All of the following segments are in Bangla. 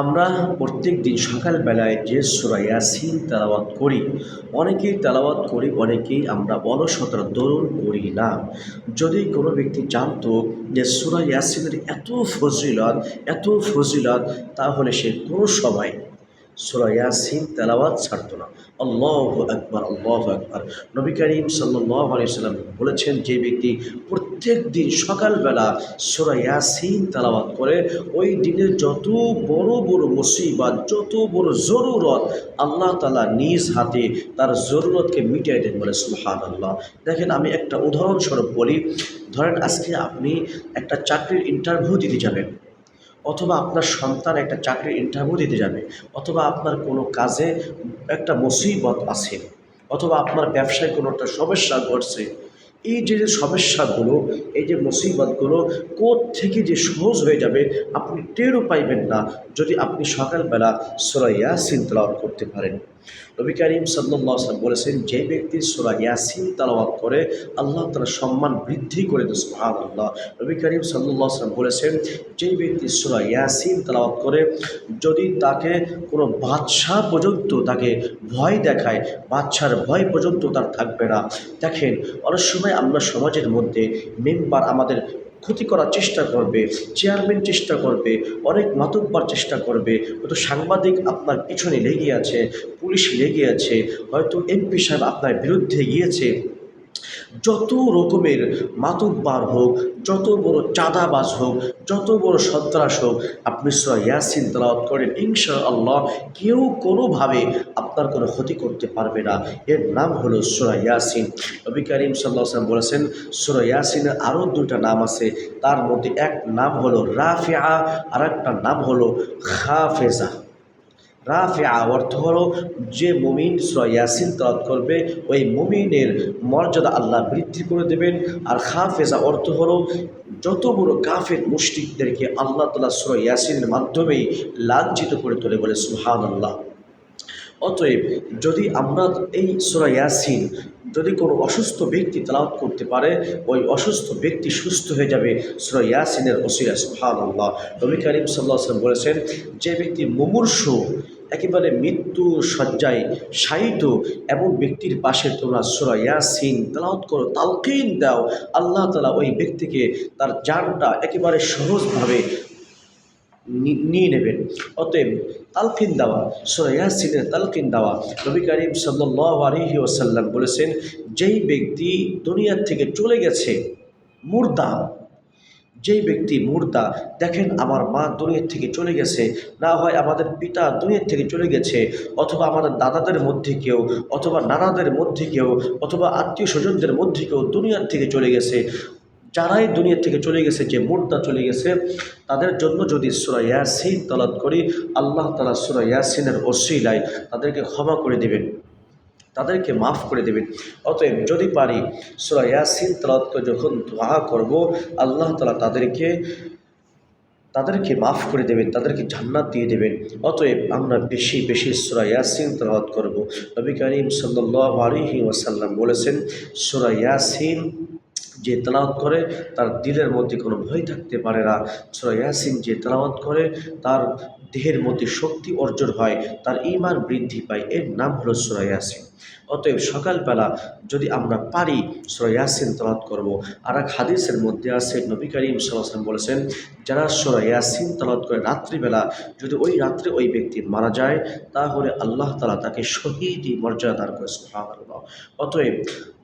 আমরা প্রত্যেক দিন সকালবেলায় যে সুরা ইয়াসিন তেলাওয়াত করি, অনেকেই তেলাওয়াত করি, অনেকেই আমরা অলসতার দরুন করি না। যদি কোনো ব্যক্তি জানতো যে সুরা ইয়াসিনের এত ফজিলত এত ফজিলত, তাহলে সে কোনো সময় সুরা ইয়াসিন তেলাওয়াত ছাড়তো না। আল্লাহ আকবর আল্লাহ আকবর। নবী করিম সাল্লাহ আলিয়াল্লাম বলেছেন, যে ব্যক্তি প্রত্যেক দিন সকালবেলা সুরা ইয়াসিন তেলাওয়াত করে ওই দিনের যত বড় বড় মুসিবত, যত বড় জরুরত আল্লাহ তালা নিজ হাতে তার জরুরতকে মিটিয়ে দেন বলে সুহান আল্লাহ দেখেন আমি একটা উদাহরণস্বরূপ বলি, ধরেন আজকে আপনি একটা চাকরির ইন্টারভিউ দিতে যাবেন, অথবা আপনার সন্তান একটা চাকরির ইন্টারভিউ দিতে যাবে, অথবা আপনার কোনো কাজে একটা মুসিবত আছে, অথবা আপনার ব্যবসায় কোনো একটা সমস্যা ঘটছে এই যে যে সমস্যাগুলো, এই যে মুসিবতগুলো কোথ থেকে যে সহজ হয়ে যাবে আপনি টেরও পাইবেন না যদি আপনি সকালবেলা সোরা ইয়াসিন তালাওয়াত করতে পারেন। নবী করিম সাল্লাম বলেছেন, যে ব্যক্তি সোরা ইয়াসিন তালাওয়াত করে, আল্লাহ তালা সম্মান বৃদ্ধি করে দেয় সুহান আল্লাহ নবী করিম সাল্লাম বলেছেন যেই ব্যক্তি সোরা ইয়াসিন তালাওয়াত করে, যদি তাকে কোনো বাদশাহ পর্যন্ত তাকে ভয় দেখায় বাচ্চার ভয় পর্যন্ত তার থাকবে না। দেখেন, অনেক সময় আমরা সমাজের মধ্যে মেম্বার আমাদের ক্ষতি করার চেষ্টা করবে চেয়ারম্যান চেষ্টা করবে, অনেক মাতব্বার চেষ্টা করবে। হয়তো সাংবাদিক আপনার পিছনে লেগে আছে, পুলিশ লেগে আছে, হয়তো এমপি সাহেব আপনার বিরুদ্ধে গিয়েছে। যত রকমের মাতব্বার হোক, যত বড় চাঁদাবাজ হোক, যত বড় সন্ত্রাস হোক, আপনি ইয়াসিন তালাওয়াত করেন ইনশা আল্লাহ কেউ কোনোভাবে আপনার কোনো ক্ষতি করতে পারবে না। এর নাম হলো সুরা ইয়াসিন। নবী করিম সাল্লাহ আসলাম বলেছেন, সুরা ইয়াসিনের আরও দুইটা নাম আছে। তার মধ্যে এক নাম হলো রাফিয়া আর একটা নাম হলো খাফেজা। রাফিয়া অর্থ হলো যে মুমিন ইয়াসিন তালাত করবে, ওই মুমিনের মর্যাদা আল্লাহ বৃদ্ধি করে দেবেন। আর খাফেজা অর্থ হলো যত বড় কাফের মুষ্টিকদেরকে আল্লাহ তালা সুরা ইয়াসিনের মাধ্যমেই লাঞ্ছিত করে তোলে বলে সুহান আল্লাহ অতএব যদি আমরা এই সুরা ইয়াসিন যদি কোনো অসুস্থ ব্যক্তি তালাওয়াত করতে পারে, ওই অসুস্থ ব্যক্তি সুস্থ হয়ে যাবে সুরা ইয়াসিনের ওসিরা সুহান আল্লাহ নবী করিম সাল্লাহ বলেছেন, যে ব্যক্তি মুমূর্ষ একেবারে মৃত্যু শয্যায় শায়িত এমন ব্যক্তির পাশে তোমরা সুরা ইয়াসিন তালাওয়াত করো, তালকিন দাও। আল্লাহ তালা ওই ব্যক্তিকে তার জানটা একেবারে সহজভাবে নিয়ে নেবেন। অতএব তালকিন দেওয়া, সুরা ইয়াসিনের তালকিন দেওয়া। নবী করিম সাল্লাহ আলহি ওসাল্লাম বলেছেন, যেই ব্যক্তি দুনিয়ার থেকে চলে গেছে, মুর্দা যেই ব্যক্তি মুর্দা, দেখেন আমার মা দুনিয়ার থেকে চলে গেছে, না হয় আমাদের পিতা দুনিয়ার থেকে চলে গেছে, অথবা আমাদের দাদাদের মধ্যে কেউ, অথবা নানাদের মধ্যে কেউ, অথবা আত্মীয় স্বজনদের মধ্যে কেউ দুনিয়ার থেকে চলে গেছে। যারাই দুনিয়া থেকে চলে গেছে, যে মুর্দা চলে গেছে, তাদের জন্য যদি সুরা ইয়াসিন তলাত করি, আল্লাহ তালা সুরা ইয়াসিনের ওসিলায় তাদেরকে ক্ষমা করে দেবেন। তাদেরকে মাফ করে দেবেন। অতএব যদি পারি, সুরা ইয়াসিন তালাতকে যখন দোয়া করব, আল্লাহ তালা তাদেরকে তাদেরকে মাফ করে দেবেন, তাদেরকে জান্নাত দিয়ে দেবেন। অতএব আমরা বেশি বেশি সুরা ইয়াসিন তলাওয়াত করব। নবী করিম সাল্লি ওয়াসাল্লাম বলেছেন, সুরা ইয়াসিন যে তেলাওয়াত করে, তার দিলের মধ্যে কোনো ভয় থাকতে পারে না। সুরা যে তেলাওয়াত করে, তার দেহের মধ্যে শক্তি অর্জন হয়, তার ইমান বৃদ্ধি পায়। এর নাম হলো সুরা অতএব সকালবেলা যদি আমরা পারি, সুরা তেলাওয়াত করব। আর এক হাদিসের মধ্যে আছে, নবী করিম সাল্লাম বলেছেন, যারা সুরা ইয়াসিন করে রাত্রিবেলা, যদি ওই রাত্রে ওই ব্যক্তি মারা যায়, তাহলে আল্লাহ তালা তাকে শহীদি মর্যাদা দান করে। অতএব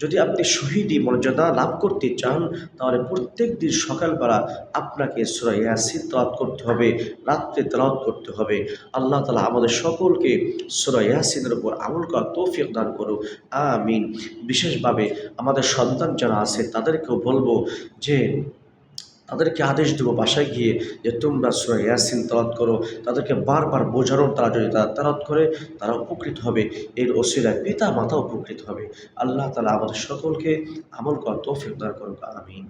যদি আপনি শহীদি মর্যাদা লাভ করতে চান তাহলে প্রত্যেক দিন সকালবেলা আপনাকে সুরা ইয়াসিন তেলাওয়াত করতে হবে, রাত্রে তলাত করতে হবে। আল্লাহ তালা আমাদের সকলকে সুরা ইয়াসিনের উপর আমল করা তৌফিক দান করুক, আমিন। বিশেষভাবে আমাদের সন্তান যারা আছে, তাদেরকেও বলব যে তাদেরকে আদেশ দেবো, বাসায় গিয়ে যে তোমরা সুরা ইয়াসিন তালাত করো, তাদেরকে বারবার বোঝানোর তারা যদি তারা তালাত করে, তারা উপকৃত হবে। এর ওসিলায় পিতা মাতা উপকৃত হবে। আল্লাহ তালা আমাদের সকলকে আমল করা তৌফিক দান করুক, আমিন।